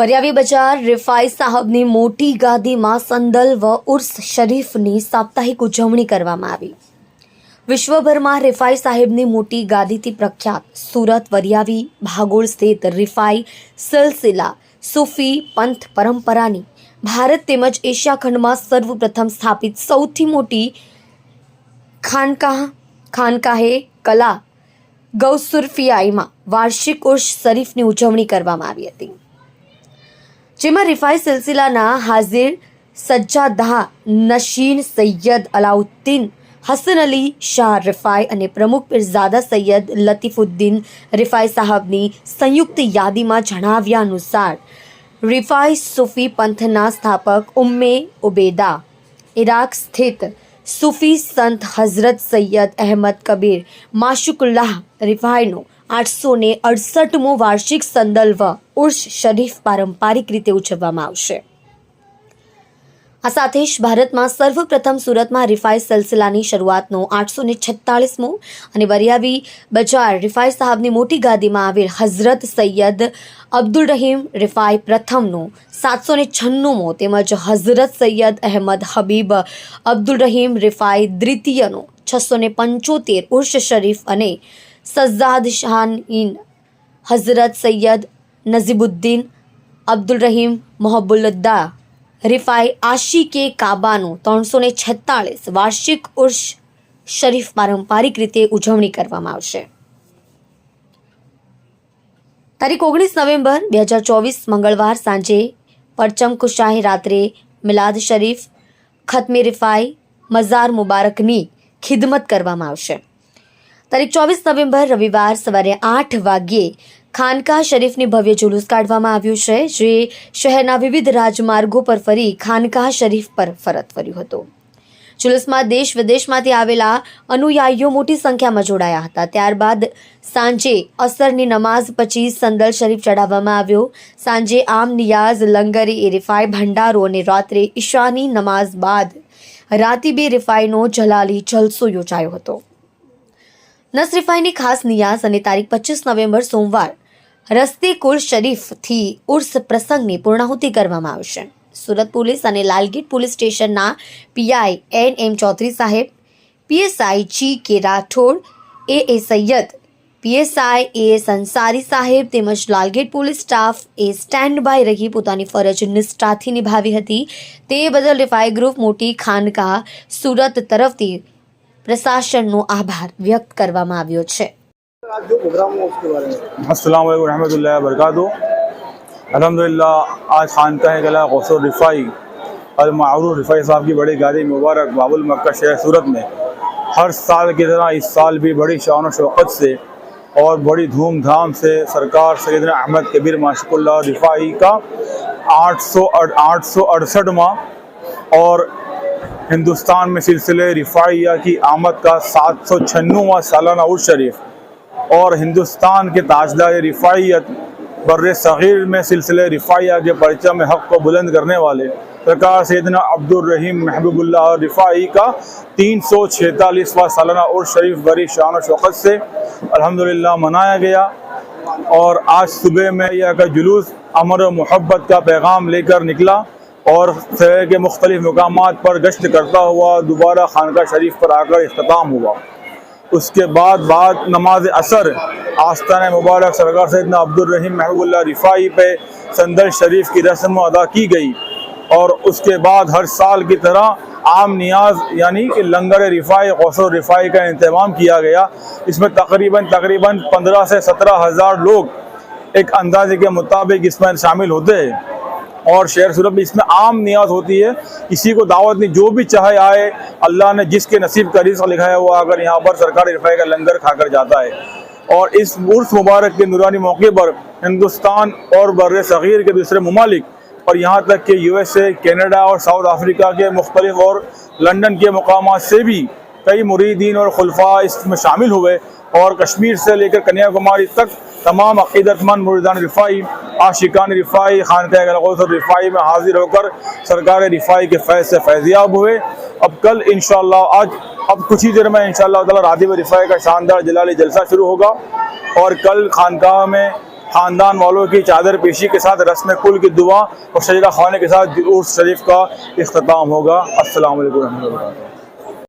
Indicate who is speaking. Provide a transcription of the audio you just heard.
Speaker 1: وریاوی بجار ریفائی صحب نے موٹی گادی میں سندل ورس شریف سپتاحکم ریفائی صحیح گادی وری بھاگوڑ ریفائی سلسلہ سوفی پنتھ پرمپرنی بارت ایشیا کنڈ میں سروپرتمپت سو تھی خانکاہ خانکاہ کلا گوس میں وارشکرس شریف کری જેમાં રિફાઈ સિલસિલાના હાઝિર સજ્જાદા નશીન સૈયદ અલાઉદ્દીન, હસન અલી શાહ રિફાઈ અને પ્રમુખ પીરઝાદા સૈયદ લતીફુદ્દીન રિફાઈ સાહબની સંયુક્ત યાદીમાં જણાવ્યા અનુસાર, રિફાઈ સૂફી પંથના સ્થાપક ઉમ્મે ઉબેદા, ઇરાક સ્થિત સૂફી સંત હઝરત સૈયદ અહેમદ કબીર, માશુકુલ્લાહ રિફાઈનો આઠસો ને અડસઠમો વાર્ષિક સંદલ્વ ઉર્ષ શરીફ પારંપરિક રીતે ઉજવવામાં આવશે. આ સાથે જ ભારતમાં સર્વપ્રથમ સુરતમાં રિફાઈ સિલસિલાની શરૂઆતનો આઠસો ને છત્તાળીસમો અને વરિયાવી બજાર રિફાઈ સાહબની મોટી ગાદીમાં આવેલ હઝરત સૈયદ અબ્દુલ રહીમ રિફાઈ પ્રથમનો સાતસો ને છન્નુંમો તેમજ હઝરત સૈયદ અહેમદ હબીબ અબ્દુલ રહીમ રિફાઈ દ્વિતીયનો છસો ને પંચોતેર ઉર્ષ શરીફ અને સજ્જાદ શાહીન હઝરત સૈયદ નઝીબુદ્દીન અબ્દુલ રહીમ મોહબુલ્દા રિફાઈ આશિકે કાબાનું ત્રણસો ને છેતાળીસ વાર્ષિક ઉર્ષ શરીફ પારંપરિક રીતે ઉજવણી કરવામાં આવશે તારીખ ઓગણીસ નવેમ્બર બે હજાર ચોવીસ મંગળવાર સાંજે પરચમ કુશાહી રાત્રે મિલાદ શરીફ ખતમે રિફાઈ મઝાર મુબારકની ખિદમત કરવામાં આવશે તારીખ ચોવીસ નવેમ્બર રવિવાર સવારે આઠ વાગ્યે ખાનકા શરીફની ભવ્ય જુલુસ કાઢવામાં આવ્યું છે, જે શહેરના વિવિધ રાજમાર્ગો પર ફરી ખાનકા શરીફ પર ફરત ફર્યું હતું. જુલુસમાં દેશ વિદેશમાંથી આવેલા અનુયાયીઓ મોટી સંખ્યામાં જોડાયા હતા. ત્યારબાદ સાંજે અસરની નમાઝ પછી સંદલ શરીફ ચડાવવામાં આવ્યો. સાંજે આમ નિયાઝ, લંગરી એ રિફાઈ ભંડારો અને રાત્રે ઈશાની નમાઝ બાદ રાતીબે રિફાઈનો જલાલી જલસો યોજાયો હતો. નસરીફાઈની ખાસ નિયાઝ અને તારીખ પચીસ નવેમ્બર સોમવાર રસ્તે કુલ શરીફથી ઉર્સ પ્રસંગની પૂર્ણાહુતિ કરવામાં આવશે. સુરત પોલીસ અને લાલગીટ પોલીસ સ્ટેશનના પીઆઈ એન એમ ચૌધરી સાહેબ, PSI G K Rathod A A Sayed, PSI A Sansari સાહેબ તેમજ લાલગેટ પોલીસ સ્ટાફ એ સ્ટેન્ડ બાય રહી પોતાની ફરજ નિષ્ઠાથી નિભાવી હતી. તે બદલ રિફાઈ ગ્રુપ મોટી ખાનકા સુરત તરફથી પ્રશાસનનો આભાર વ્યક્ત કરવામાં આવ્યો છે.
Speaker 2: السلام علیکم ورحمۃ اللہ وبرکاتہ الحمدللہ آج خانقاہ قلعہ غوث الرفائی رفائی صاحب کی بڑی مبارک باب المکہ شہر صورت میں ہر سال کی طرح اس سال بھی بڑی شان و شوقت سے اور بڑی دھوم دھام سے سرکار سیدنا احمد کبیر ماشق اللہ رفائی کا آٹھ سو آٹھ سو اڑسٹھ ماہ اور ہندوستان میں سلسلے رفاعیہ کی آمد کا سات سو چھنواں سالانہ عرض شریف اور ہندوستان کے تاجدار رفاعیت بر صغیر میں سلسلے رفاعیہ کے پرچم حق کو بلند کرنے والے سرکار سیدنا عبد الرحیم محبوب اللہ اور رفاعی کا تین سو چھیتالیسواں سالانہ عرض شریف بری شان و شوقت سے الحمدللہ منایا گیا اور آج صبح میں یہ کا جلوس، امر و محبت کا پیغام لے کر نکلا۔ اور شہر کے مختلف مقامات پر گشت کرتا ہوا دوبارہ خانقاہ شریف پر آ کر اختتام ہوا۔ اس کے بعد بعد نماز اثر آستانہ مبارک سرکار سیدنا عبد الرحیم محبوب اللہ رفائی پہ سندر شریف کی رسم ادا کی گئی۔ اور اس کے بعد ہر سال کی طرح عام نیاز یعنی کہ لنگر رفائی غوثر رفائی کا اہتمام کیا گیا۔ اس میں تقریباً تقریباً پندرہ سے سترہ ہزار لوگ ایک اندازے کے مطابق اس میں شامل ہوتے۔ ہیں اور شہر سورب میں اس میں عام نیاز ہوتی ہے۔ کسی کو دعوت نہیں جو بھی چاہے آئے، اللہ نے جس کے نصیب کا رزق لکھا ہے، وہ اگر یہاں پر سرکار رفاع کا لنگر کھا کر جاتا ہے۔ اور اس عرس مبارک کے نورانی موقع پر ہندوستان اور بر صغیر کے دوسرے ممالک اور یہاں تک کہ یو ایس اے، کینیڈا اور ساؤتھ افریقہ کے مختلف اور لنڈن کے مقامات سے بھی کئی مریدین اور خلفاء اس میں شامل ہوئے۔ اور کشمیر سے لے کر کنیا کماری تک تمام عقیدت مند مردان رفائی عاشقان رفائی خانقہ رفائی میں حاضر ہو کر سرکار رفائی کے فیض سے فیضیاب ہوئے۔ اب کل انشاءاللہ آج، اب کچھ ہی دیر میں انشاءاللہ شاء اللہ راضی رفائی کا شاندار جلالی جلسہ شروع ہوگا۔ اور کل خانقاہ میں خاندان والوں کی چادر پیشی کے ساتھ رسم کل کی دعا اور شجرہ خوانے کے ساتھ عرس شریف کا اختتام ہوگا۔ السلام علیکم ورحمۃ اللہ